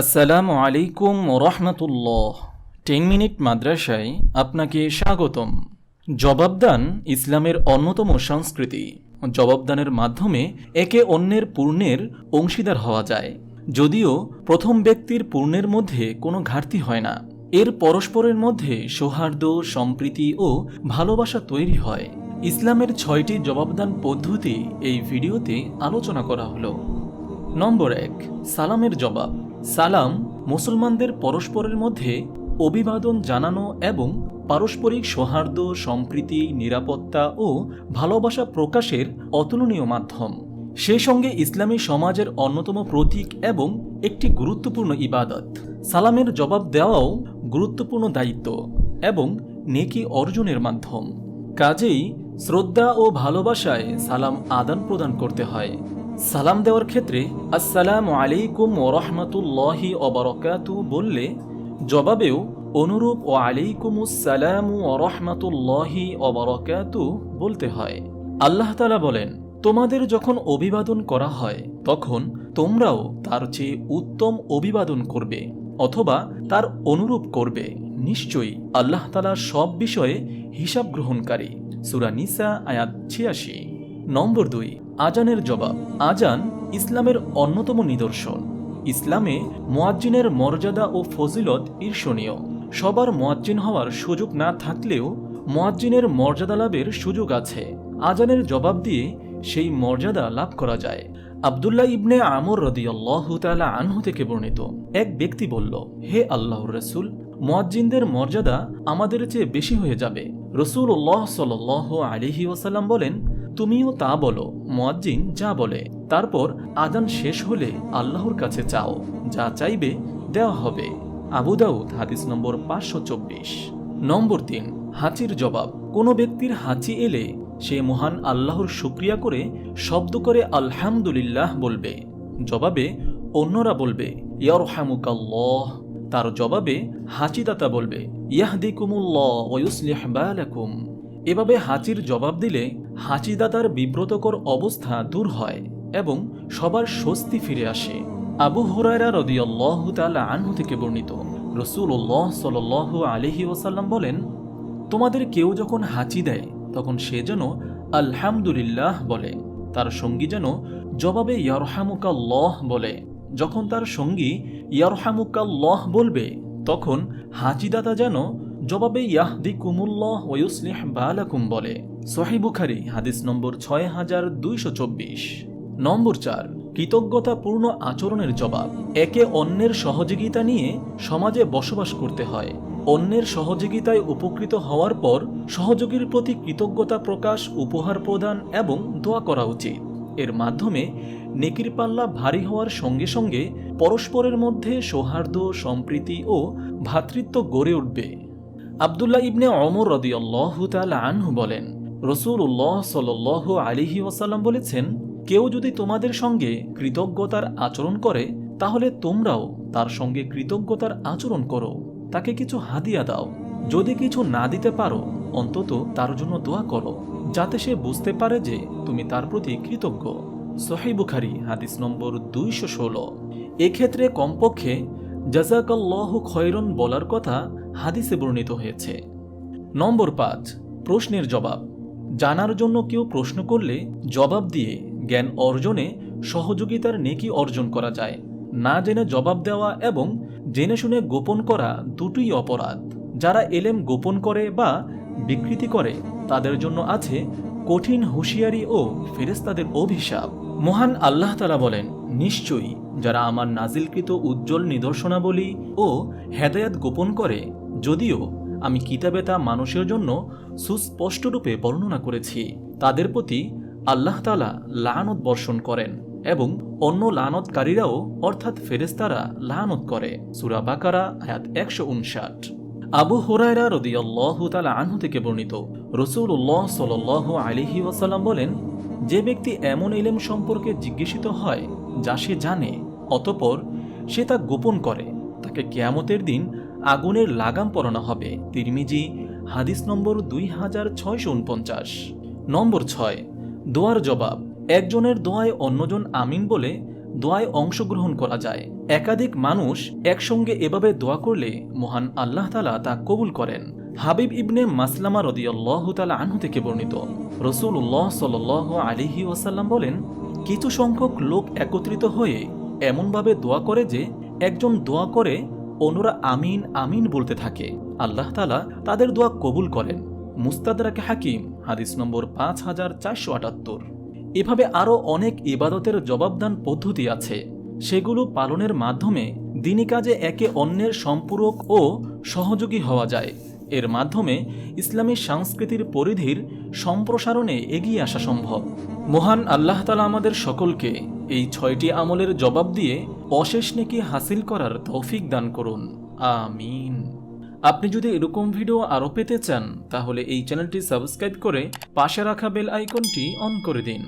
আসসালামু আলাইকুম রহমতুল্লাহ। Ten minute মাদ্রাসায় আপনাকে স্বাগতম। জবাবদান ইসলামের অন্যতম সংস্কৃতি। জবাবদানের মাধ্যমে একে অন্যের পূর্ণের অংশীদার হওয়া যায়। যদিও প্রথম ব্যক্তির পূর্ণের মধ্যে কোনো ঘাটতি হয় না। এর পরস্পরের মধ্যে সৌহার্দ্য, সম্প্রীতি ও ভালোবাসা তৈরি হয়। ইসলামের ছয়টি জবাবদান পদ্ধতি এই ভিডিওতে আলোচনা করা হলো। নম্বর এক, সালামের জবাব। সালাম মুসলমানদের পরস্পরের মধ্যে অভিবাদন জানানো এবং পারস্পরিক সৌহার্দ্য, সম্প্রীতি, নিরাপত্তা ও ভালোবাসা প্রকাশের অতুলনীয় মাধ্যম। সেই সঙ্গে ইসলামী সমাজের অন্যতম প্রতীক এবং একটি গুরুত্বপূর্ণ ইবাদত। সালামের জবাব দেওয়াও গুরুত্বপূর্ণ দায়িত্ব এবং নেকি অর্জনের মাধ্যম। কাজেই শ্রদ্ধা ও ভালোবাসায় সালাম আদান প্রদান করতে হয়। সালাম দেওয়ার ক্ষেত্রে, আসসালামু আলাইকুম ও রহমতুল্লাহি অবরকাতু বললে, জবাবেও, অনুরূপ ও আলাইকুমুসালাম ও রহমতুল্লাহি অবরকাতু বলতে হয়। আল্লাহ তালা বলেন, তোমাদের যখন অভিবাদন করা হয়, তখন তোমরাও তার চেয়ে উত্তম অভিবাদন করবে, অথবা তার অনুরূপ করবে। নিশ্চয়ই আল্লাহ তালা সব বিষয়ে হিসাব গ্রহণকারী। সুরা নিসা, আয়াত ছিয়াশি। নম্বর দুই আজানের জবাব, আজান ইসলামের অন্যতম নিদর্শন। ইসলামে মোয়াজ্জিনের মর্যাদা ও ফজিলত ঈর্ষণীয়। সবার মোয়াজ্জিন হওয়ার সুযোগ না থাকলেও মোয়াজ্জিনের মর্যাদা লাভের সুযোগ আছে। আজানের জবাব দিয়ে সেই মর্যাদা লাভ করা যায়। আবদুল্লাহ ইবনে আমর রদিয়াল্লাহ তালা আনহু থেকে বর্ণিত, এক ব্যক্তি বলল, হে আল্লাহর রসুল, মোয়াজ্জিনদের মর্যাদা আমাদের চেয়ে বেশি হয়ে যাবে। রসুল উল্লাহ সাল আলিহি ওসাল্লাম বলেন তুমিও তা বলো, মোয়াজ্জিন যা বলে। তারপর আজান শেষ হলে আল্লাহর কাছে চাও যা চাইবে দেওয়া হবে। আবু দাউদ, হাদিস নম্বর পাঁচশো চব্বিশ। নম্বর তিন, হাঁচির জবাব। কোনো ব্যক্তির হাঁচি এলে সে মহান আল্লাহর শুক্রিয়া করে শব্দ করে আলহামদুলিল্লাহ বলবে। জবাবে অন্যরা বলবে, ইয়ারহামুকাল্লাহ। তার জবাবে হাঁচিদাতা বলবে, ইয়াহদিকুমুল্লাহ ওয়ুসলিহ বালাকুম। এভাবে হাঁচির জবাব দিলে হাঁচিদাতার বিব্রতকর অবস্থা দূর হয় এবং সবার স্বস্তি ফিরে আসে। আবু হুরায়রা রদিয়াল্লাহ তালা আনহু থেকে বর্ণিত। রসুল্লাহ সাল আলহি ওসাল্লাম বলেন, তোমাদের কেউ যখন হাঁচি দেয়, তখন সে যেন আলহামদুলিল্লাহ বলে। তার সঙ্গী যেন জবাবে ইয়ারহামুকাল্লাহ বলে। যখন তার সঙ্গী ইয়ারহামুকাল্লাহ বলবে, তখন হাঁচিদাতা যেন জবাবে ইয়াহদি কুমুল্লাহ ওয়ুসলিহ বালাকুম বলে। সহি বুখারি, হাদিস নম্বর ছয় হাজার দুইশো চব্বিশ। নম্বর চার, কৃতজ্ঞতাপূর্ণ আচরণের জবাব। একে অন্যের সহযোগিতা নিয়ে সমাজে বসবাস করতে হয়। অন্যের সহযোগিতায় উপকৃত হওয়ার পর সহযোগীর প্রতি কৃতজ্ঞতা প্রকাশ, উপহার প্রদান এবং দোয়া করা উচিত। এর মাধ্যমে নেকির পাল্লা ভারী হওয়ার সঙ্গে সঙ্গে পরস্পরের মধ্যে সৌহার্দ্য, সম্প্রীতি ও ভ্রাতৃত্ব গড়ে উঠবে। আবদুল্লাহ ইবনে অমর রদিয়াল্লাহ তাল আনহু বলেন রসুল উল্লাহ সাল আলিহি ওয়াসাল্লাম বলেছেন, কেউ যদি তোমাদের সঙ্গে কৃতজ্ঞতার আচরণ করে, তাহলে তোমরাও তার সঙ্গে কৃতজ্ঞতার আচরণ করো। তাকে কিছু হাদিয়া দাও। যদি কিছু না দিতে পারো, অন্তত তার জন্য দোয়া করো, যাতে সে বুঝতে পারে যে তুমি তার প্রতি কৃতজ্ঞ। সহি বুখারি, হাদিস নম্বর দুইশো ষোলো। এক্ষেত্রে কমপক্ষে জাজাকাল্লাহ খয়রন বলার কথা হাদিসে বর্ণিত হয়েছে। নম্বর পাঁচ, প্রশ্নের জবাব। জানার জন্য কেউ প্রশ্ন করলে জবাব দিয়ে জ্ঞান অর্জনে সহযোগিতার নেকি অর্জন করা যায়। না জেনে জবাব দেওয়া এবং জেনে শুনে গোপন করা দুটোই অপরাধ। যারা এলেম গোপন করে বা বিকৃতি করে, তাদের জন্য আছে কঠিন হুঁশিয়ারি ও ফেরেস্তাদের অভিশাপ। মহান আল্লাহ তালা বলেন, নিশ্চয়ই যারা আমার নাজিলকৃত উজ্জ্বল নিদর্শনাবলী ও হেদায়াত গোপন করে, যদিও আমি কিতাবে তা মানুষের জন্য সুস্পষ্টরূপে বর্ণনা করেছি। তাদের প্রতি আল্লাহ তালা লানত বর্ষণ করেন এবং অন্য লানতকারীরাও, অর্থাৎ ফেরেস্তারা লানত করে। সুরা বাকারা, আয়াত একশো উনষাট। আবু হোরায়রা রদিয়াল্লাহ তালা আনহু থেকে বর্ণিত রসুল উল্লাহ সাল আলিহি ওয়াসাল্লাম বলেন, যে ব্যক্তি এমন ইলেম সম্পর্কে জিজ্ঞাসিত হয়, যা সে জানে, অতপর সে তা গোপন করে। তাকে কেয়ামতের দিন আগুনের লাগাম পরানো হবে। তিরমিজি, হাদিস নম্বর দুই হাজার ছয়শো উনপঞ্চাশ। নম্বর ছয়, দোয়ার জবাব। একজনের দোয়ায় অন্যজন আমিন বলে দোয়ায় অংশগ্রহণ করা যায়। একাধিক মানুষ একসঙ্গে এভাবে দোয়া করলে মহান আল্লাহ তালা তা কবুল করেন। হাবিব ইবনে মাসলামা রদিয়াল্লাহ তালা আনহু থেকে বর্ণিত। রসুল্লাহ সাল আলিহি ওয়াসাল্লাম বলেন, কিছু সংখ্যক লোক একত্রিত হয়ে এমনভাবে দোয়া করে যে, একজন দোয়া করে অন্যরা আমিন আমিন বলতে থাকে। আল্লাহ তালা তাদের দোয়া কবুল করেন। মুস্তাদরাকে হাকিম, হাদিস নম্বর পাঁচ হাজার চারশো আটাত্তর। এভাবে আরও অনেক ইবাদতের জবাবদান পদ্ধতি আছে। সেগুলো পালনের মাধ্যমে দিনী কাজে একে অন্যের সম্পূরক ও সহযোগী হওয়া যায়। এর মাধ্যমে ইসলামী সংস্কৃতির পরিধির সম্প্রসারণে এগিয়ে আসা সম্ভব। মহান আল্লাহ তালা আমাদের সকলকে এই ছয়টি আমলের জবাব দিয়ে অশেষ নেকি হাসিল করার তৌফিক দান করুন। আমিন। আপনি যদি এরকম ভিডিও আরও পেতে চান, তাহলে এই চ্যানেলটি সাবস্ক্রাইব করে পাশে রাখা বেল আইকনটি অন করে দিন।